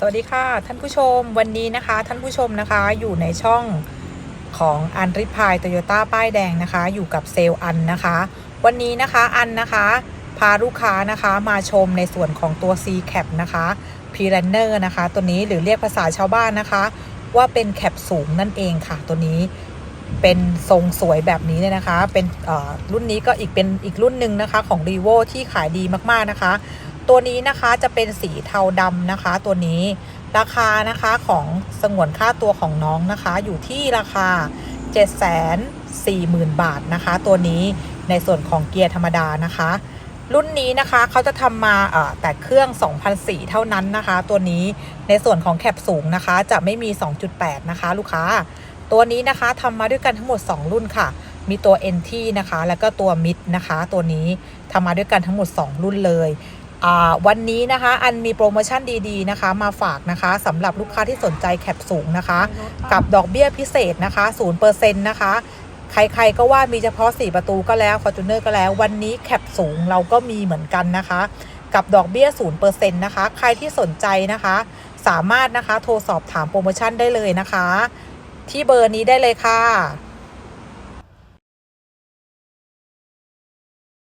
สวัสดีค่ะ ท่านผู้ชมวันนี้นะคะ ท่านผู้ชมนะคะอยู่ในช่องของอันริพายโตโยต้าป้ายแดงนะคะ อยู่กับเซลล์อันนะคะ วันนี้นะคะอันนะคะ พาลูกค้านะคะมาชมในส่วนของตัว C cap นะคะ p r u n n e r นะคะ ตัวนี้หรือเรียกภาษาชาวบ้านนะคะ ว่าเป็นแคปสูงนั่นเองค่ะ ตัวนี้เป็นทรงสวยแบบนี้เลยนะคะ เป็นเอ่อรุ่นนี้ก็อีกเป็นอีกรุ่นหนึ่งนะคะของ r e v o ที่ขายดีมากๆนะคะ ตัวนี้นะคะจะเป็นสีเทาดำนะคะ ตัวนี้ราคานะคะของสงวนค่าตัวของน้องนะคะ อยู่ที่ราคา 740,000 บาทนะคะ ตัวนี้ในส่วนของเกียร์ธรรมดานะคะ รุ่นนี้นะคะเขาจะทำมาเอ่อแต่เครื่อง 2004 เท่านั้นนะคะ ตัวนี้ในส่วนของแคปสูงนะคะ จะไม่มี 2.8 นะคะ ลูกค้า ตัวนี้นะคะทำมาด้วยกันทั้งหมด 2 รุ่นค่ะมีตัว NT นะคะ แล้วก็ตัว Mid นะคะ ตัวนี้ทำมาด้วยกันทั้งหมด 2 รุ่นเลย วันนี้นะคะ อันมีโปรโมชั่นดีๆนะคะ มาฝากนะคะสำหรับลูกค้าที่สนใจแคปสูงนะคะ กับดอกเบี้ยพิเศษนะคะ0%นะคะใครๆก็ว่ามีเฉพาะ 4 ประตูก็แล้ว Fortuner ก็แล้ว วันนี้แคปสูงเราก็มีเหมือนกันนะคะ กับดอกเบี้ย0%นะคะ ใครที่สนใจนะคะ สามารถนะคะโทรสอบถามโปรโมชั่นได้เลยนะคะ ที่เบอร์นี้ได้เลยค่ะ